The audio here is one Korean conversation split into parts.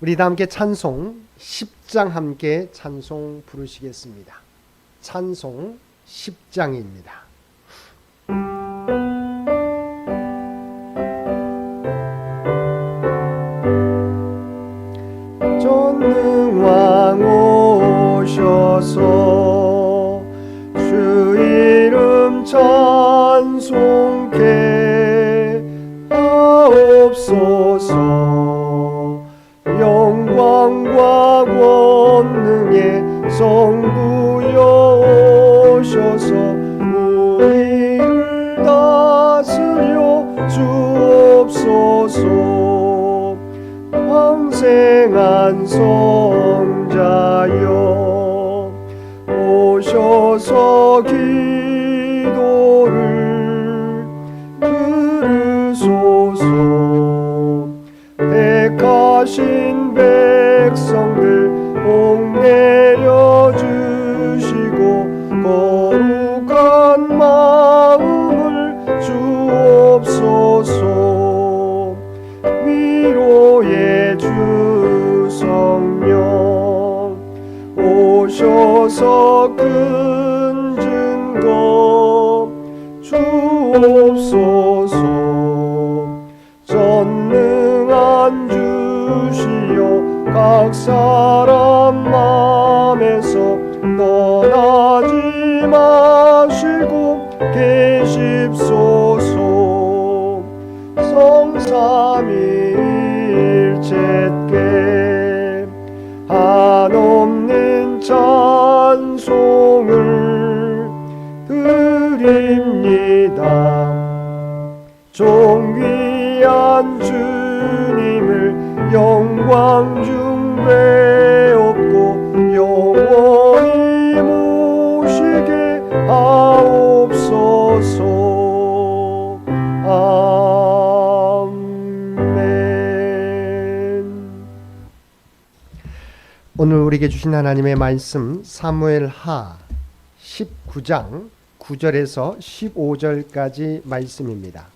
우리 다 함께 찬송 10장 함께 찬송 부르시겠습니다. 찬송 10장입니다. 사람 마음에서 떠나지 마시고 계십소서 성삼일체께 한없는 찬송을 드립니다. 종귀한 주님을 영광 중배 우리에게 주신 하나님의 말씀 사무엘 하 19장 9절에서 15절까지 말씀입니다.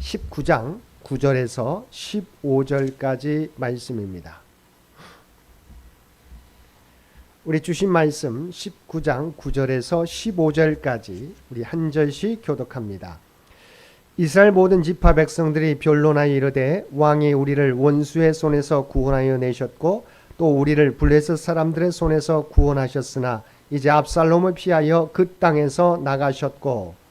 19장 9절에서 15절까지 말씀입니다. 우리 주신 말씀 19장 9절에서 15절까지 우리 한 절씩 교독합니다. 이스라엘 모든 지파 백성들이 변론하여 이르되 왕이 우리를 원수의 손에서 구원하여 내셨고 또 우리를 블레셋 사람들의 손에서 구원하셨으나 이제 압살롬을 피하여 그 땅에서 나가셨고.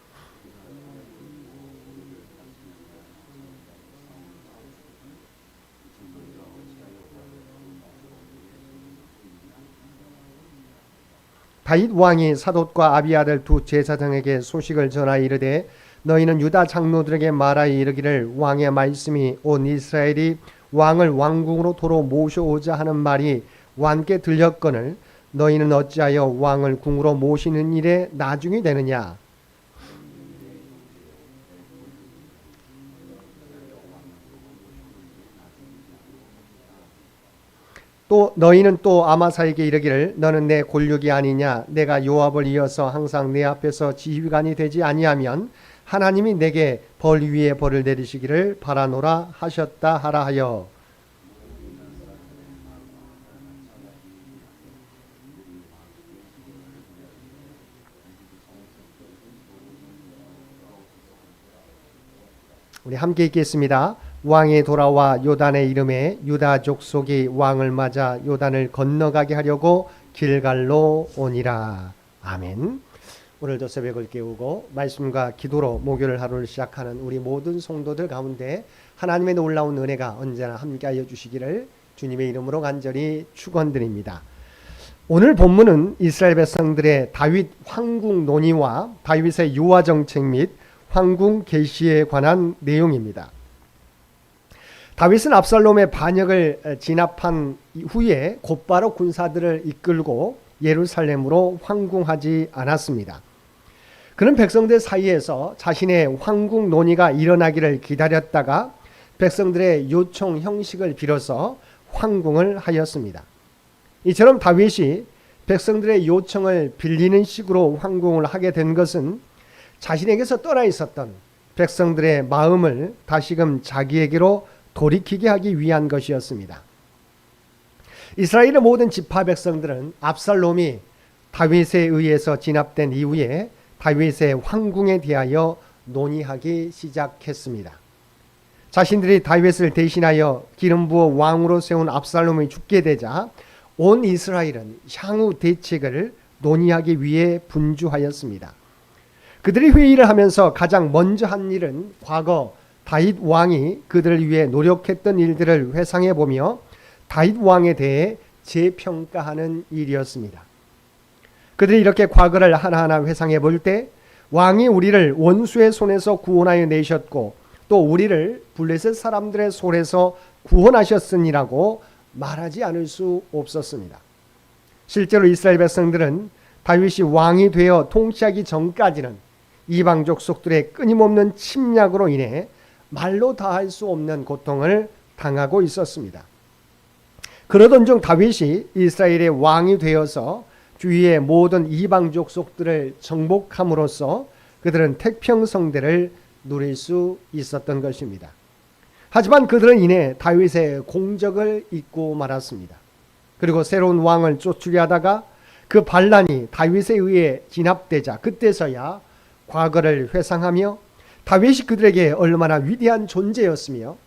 다윗 왕이 사독과 아비아들 두 제사장에게 소식을 전하여 이르되 너희는 유다 장로들에게 말하여 이르기를 왕의 말씀이 온 이스라엘이 왕을 왕궁으로 도로 모셔오자 하는 말이 왕께 들렸거늘 너희는 어찌하여 왕을 궁으로 모시는 일에 나중이 되느냐? 또 너희는 또 아마사에게 이르기를 너는 내 골육이 아니냐? 내가 요압을 이어서 항상 내 앞에서 지휘관이 되지 아니하면 하나님이 내게 벌 위에 벌을 내리시기를 바라노라 하셨다 하라 하여 우리 함께 읽겠습니다. 왕이 돌아와 요단의 이름에 유다 족속이 왕을 맞아 요단을 건너가게 하려고 길갈로 오니라. 아멘. 오늘도 새벽을 깨우고 말씀과 기도로 목요일 하루를 시작하는 우리 모든 성도들 가운데 하나님의 놀라운 은혜가 언제나 함께하여 주시기를 주님의 이름으로 간절히 축원드립니다. 오늘 본문은 이스라엘 백성들의 다윗 황궁 논의와 다윗의 유화 정책 및 황궁 개시에 관한 내용입니다. 다윗은 압살롬의 반역을 진압한 후에 곧바로 군사들을 이끌고 예루살렘으로 황궁하지 않았습니다. 그는 백성들 사이에서 자신의 황궁 논의가 일어나기를 기다렸다가 백성들의 요청 형식을 빌어서 황궁을 하였습니다. 이처럼 다윗이 백성들의 요청을 빌리는 식으로 황궁을 하게 된 것은 자신에게서 떠나 있었던 백성들의 마음을 다시금 자기에게로 돌이키게 하기 위한 것이었습니다. 이스라엘의 모든 지파 백성들은 압살롬이 다윗에 의해서 진압된 이후에 다윗의 황궁에 대하여 논의하기 시작했습니다. 자신들이 다윗을 대신하여 기름 부어 왕으로 세운 압살롬이 죽게 되자 온 이스라엘은 향후 대책을 논의하기 위해 분주하였습니다. 그들이 회의를 하면서 가장 먼저 한 일은 과거 다윗 왕이 그들을 위해 노력했던 일들을 회상해 보며 다윗 왕에 대해 재평가하는 일이었습니다. 그들이 이렇게 과거를 하나하나 회상해 볼 때 왕이 우리를 원수의 손에서 구원하여 내셨고 또 우리를 블레셋 사람들의 손에서 구원하셨으니라고 말하지 않을 수 없었습니다. 실제로 이스라엘 백성들은 다윗이 왕이 되어 통치하기 전까지는 이방 족 속들의 끊임없는 침략으로 인해 말로 다할 수 없는 고통을 당하고 있었습니다. 그러던 중 다윗이 이스라엘의 왕이 되어서 주위의 모든 이방 족속들을 정복함으로써 그들은 태평성대를 누릴 수 있었던 것입니다. 하지만 그들은 이내 다윗의 공적을 잊고 말았습니다. 그리고 새로운 왕을 쫓으려 하다가 그 반란이 다윗에 의해 진압되자 그때서야 과거를 회상하며 다윗이 그들에게 얼마나 위대한 존재였으며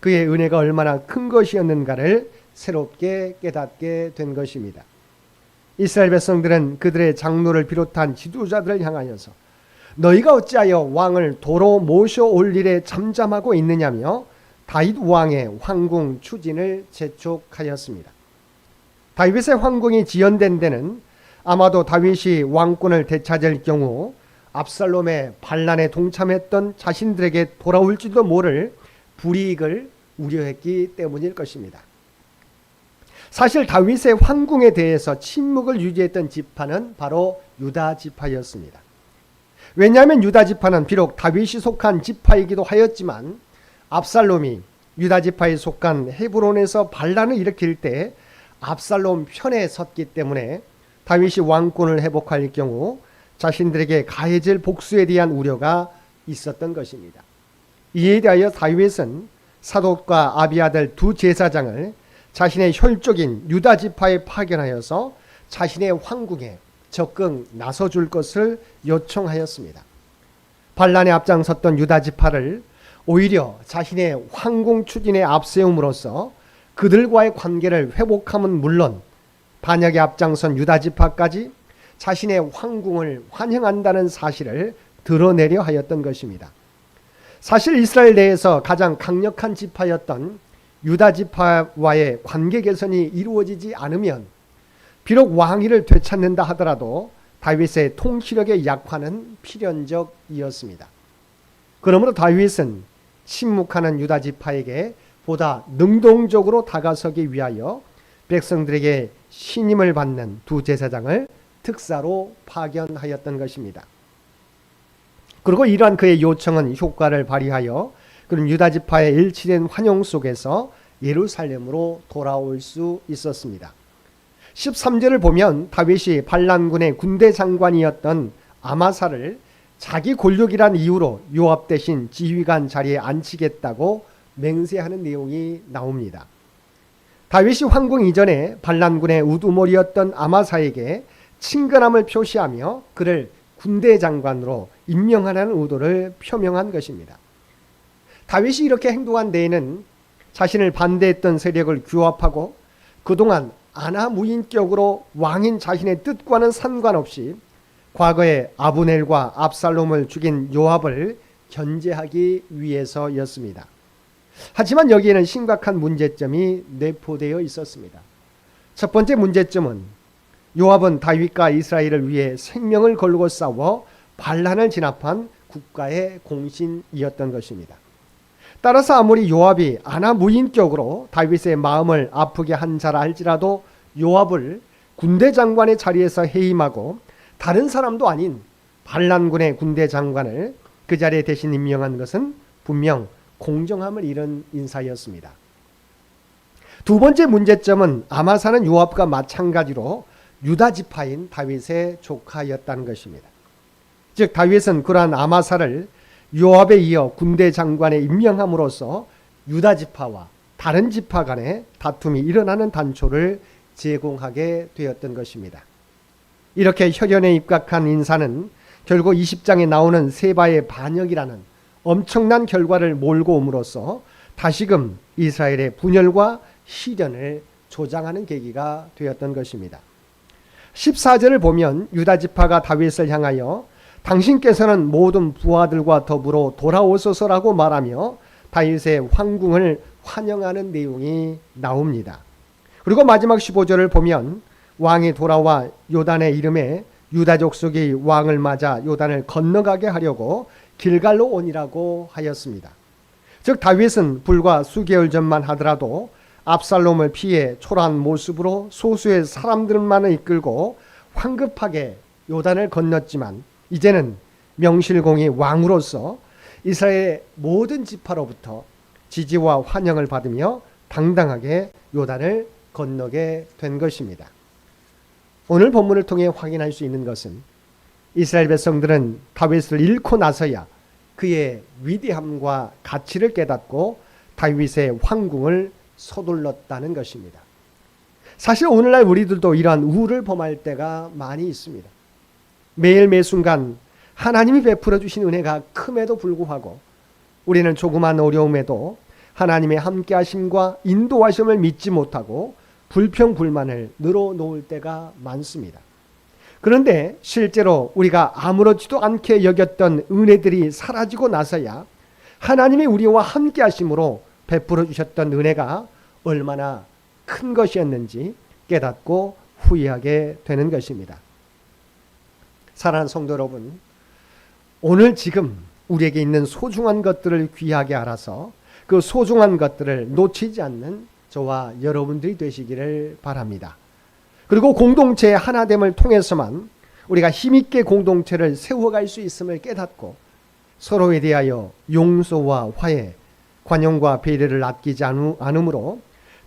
그의 은혜가 얼마나 큰 것이었는가를 새롭게 깨닫게 된 것입니다. 이스라엘 백성들은 그들의 장로를 비롯한 지도자들을 향하여서 너희가 어찌하여 왕을 도로 모셔 올 일에 잠잠하고 있느냐며 다윗 왕의 황궁 추진을 재촉하였습니다. 다윗의 황궁이 지연된 데는 아마도 다윗이 왕권을 되찾을 경우 압살롬의 반란에 동참했던 자신들에게 돌아올지도 모를 불이익을 우려했기 때문일 것입니다. 사실 다윗의 황궁에 대해서 침묵을 유지했던 지파는 바로 유다 지파였습니다. 왜냐하면 유다 지파는 비록 다윗이 속한 지파이기도 하였지만 압살롬이 유다 지파에 속한 헤브론에서 반란을 일으킬 때 압살롬 편에 섰기 때문에 다윗이 왕권을 회복할 경우 자신들에게 가해질 복수에 대한 우려가 있었던 것입니다. 이에 대하여 다윗은 사독과 아비아들 두 제사장을 자신의 혈족인 유다 지파에 파견하여서 자신의 황궁에 적극 나서줄 것을 요청하였습니다. 반란에 앞장섰던 유다 지파를 오히려 자신의 황궁 추진에 앞세움으로써 그들과의 관계를 회복함은 물론 반역에 앞장선 유다 지파까지 자신의 황궁을 환영한다는 사실을 드러내려 하였던 것입니다. 사실 이스라엘 내에서 가장 강력한 지파였던 유다 지파와의 관계 개선이 이루어지지 않으면 비록 왕위를 되찾는다 하더라도 다윗의 통치력의 약화는 필연적이었습니다. 그러므로 다윗은 침묵하는 유다 지파에게 보다 능동적으로 다가서기 위하여 백성들에게 신임을 받는 두 제사장을 특사로 파견하였던 것입니다. 그리고 이러한 그의 요청은 효과를 발휘하여 그런 유다 지파의 일치된 환영 속에서 예루살렘으로 돌아올 수 있었습니다. 13절을 보면 다윗이 반란군의 군대 장관이었던 아마사를 자기 권력이란 이유로 요압 대신 지휘관 자리에 앉히겠다고 맹세하는 내용이 나옵니다. 다윗이 황궁 이전에 반란군의 우두머리였던 아마사에게 친근함을 표시하며 그를 군대 장관으로 임명하라는 의도를 표명한 것입니다. 다윗이 이렇게 행동한 데에는 자신을 반대했던 세력을 규합하고 그동안 아나무인격으로 왕인 자신의 뜻과는 상관없이 과거에 아브넬과 압살롬을 죽인 요압을 견제하기 위해서였습니다. 하지만 여기에는 심각한 문제점이 내포되어 있었습니다. 첫 번째 문제점은 요압은 다윗과 이스라엘을 위해 생명을 걸고 싸워 반란을 진압한 국가의 공신이었던 것입니다. 따라서 아무리 요압이 아나 무인격으로 다윗의 마음을 아프게 한 자라 할지라도 요압을 군대 장관의 자리에서 해임하고 다른 사람도 아닌 반란군의 군대 장관을 그 자리에 대신 임명한 것은 분명 공정함을 잃은 인사였습니다. 두 번째 문제점은 아마사는 요압과 마찬가지로 유다 지파인 다윗의 조카였다는 것입니다. 즉 다윗은 그러한 아마사를 요압에 이어 군대 장관에 임명함으로써 유다 지파와 다른 지파 간의 다툼이 일어나는 단초를 제공하게 되었던 것입니다. 이렇게 혈연에 입각한 인사는 결국 20장에 나오는 세바의 반역이라는 엄청난 결과를 몰고 옴으로써 다시금 이스라엘의 분열과 시련을 조장하는 계기가 되었던 것입니다. 14절을 보면 유다 지파가 다윗을 향하여 당신께서는 모든 부하들과 더불어 돌아오소서라고 말하며 다윗의 황궁을 환영하는 내용이 나옵니다. 그리고 마지막 15절을 보면 왕이 돌아와 요단의 이름에 유다 족 속이 왕을 맞아 요단을 건너가게 하려고 길갈로 온이라고 하였습니다. 즉 다윗은 불과 수개월 전만 하더라도 압살롬을 피해 초라한 모습으로 소수의 사람들만을 이끌고 황급하게 요단을 건넜지만 이제는 명실공히 왕으로서 이스라엘의 모든 지파로부터 지지와 환영을 받으며 당당하게 요단을 건너게 된 것입니다. 오늘 본문을 통해 확인할 수 있는 것은 이스라엘 백성들은 다윗을 잃고 나서야 그의 위대함과 가치를 깨닫고 다윗의 황궁을 서둘렀다는 것입니다. 사실 오늘날 우리들도 이러한 우를 범할 때가 많이 있습니다. 매일 매 순간 하나님이 베풀어 주신 은혜가 큼에도 불구하고 우리는 조그만 어려움에도 하나님의 함께하심과 인도하심을 믿지 못하고 불평 불만을 늘어놓을 때가 많습니다. 그런데 실제로 우리가 아무렇지도 않게 여겼던 은혜들이 사라지고 나서야 하나님이 우리와 함께 하심으로 베풀어 주셨던 은혜가 얼마나 큰 것이었는지 깨닫고 후회하게 되는 것입니다. 사랑하는 성도 여러분, 오늘 지금 우리에게 있는 소중한 것들을 귀하게 알아서 그 소중한 것들을 놓치지 않는 저와 여러분들이 되시기를 바랍니다. 그리고 공동체의 하나됨을 통해서만 우리가 힘있게 공동체를 세워갈 수 있음을 깨닫고 서로에 대하여 용서와 화해, 관용과 배려를 아끼지 않으므로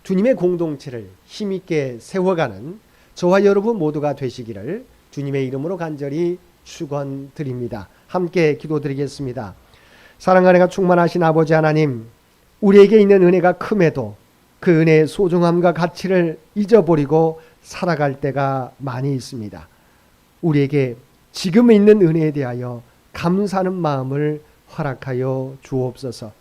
주님의 공동체를 힘있게 세워가는 저와 여러분 모두가 되시기를 주님의 이름으로 간절히 축원드립니다. 함께 기도드리겠습니다. 사랑과 은혜가 충만하신 아버지 하나님, 우리에게 있는 은혜가 큼에도 그 은혜의 소중함과 가치를 잊어버리고 살아갈 때가 많이 있습니다. 우리에게 지금 있는 은혜에 대하여 감사하는 마음을 허락하여 주옵소서.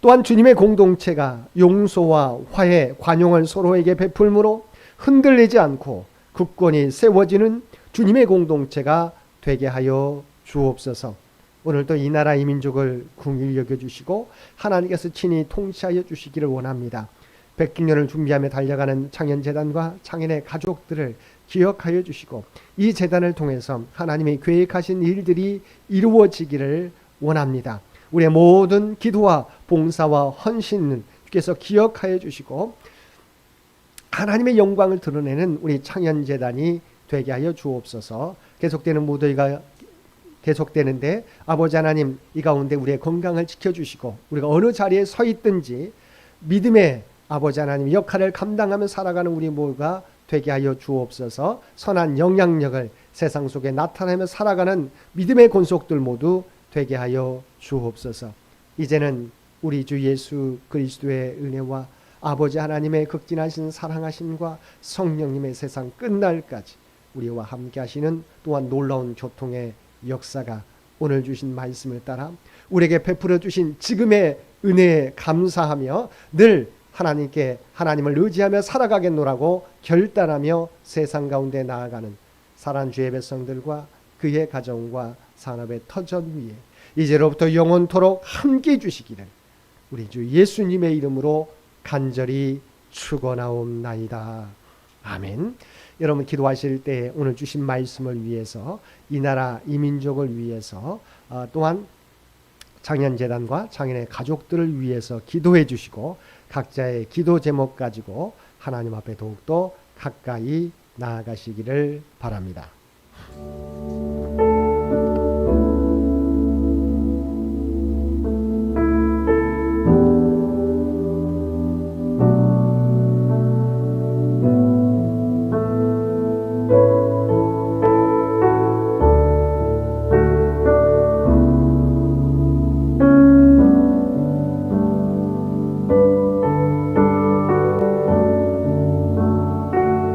또한 주님의 공동체가 용서와 화해, 관용을 서로에게 베풀므로 흔들리지 않고 굳건히 세워지는 주님의 공동체가 되게 하여 주옵소서. 오늘도 이 나라 이 민족을 궁일 여겨 주시고 하나님께서 친히 통치하여 주시기를 원합니다. 백기년을 준비하며 달려가는 창현 재단과 창현의 가족들을 기억하여 주시고 이 재단을 통해서 하나님이 계획하신 일들이 이루어지기를 원합니다. 우리의 모든 기도와 봉사와 헌신을 주께서 기억하여 주시고 하나님의 영광을 드러내는 우리 창현 재단이 되게 하여 주옵소서. 계속되는 무더위가 계속되는데 아버지 하나님 이 가운데 우리의 건강을 지켜주시고 우리가 어느 자리에 서 있든지 믿음의 아버지 하나님 역할을 감당하며 살아가는 우리 모두가 되게 하여 주옵소서. 선한 영향력을 세상 속에 나타내며 살아가는 믿음의 권속들 모두 되게 하여 주옵소서. 이제는 우리 주 예수 그리스도의 은혜와 아버지 하나님의 극진하신 사랑하심과 성령님의 세상 끝날까지 우리와 함께 하시는 또한 놀라운 교통의 역사가 오늘 주신 말씀을 따라 우리에게 베풀어 주신 지금의 은혜에 감사하며 늘 하나님께 하나님을 의지하며 살아가겠노라고 결단하며 세상 가운데 나아가는 사랑 주의 백성들과 그의 가정과 산업의 터전 위에 이제로부터 영원토록 함께 해 주시기를 우리 주 예수님의 이름으로 간절히 축원하옵나이다. 아멘. 여러분 기도하실 때 오늘 주신 말씀을 위해서 이 나라 이 민족을 위해서 어, 또한 장현재단과 장현의 가족들을 위해서 기도해 주시고 각자의 기도 제목 가지고 하나님 앞에 더욱더 가까이 나아가시기를 바랍니다.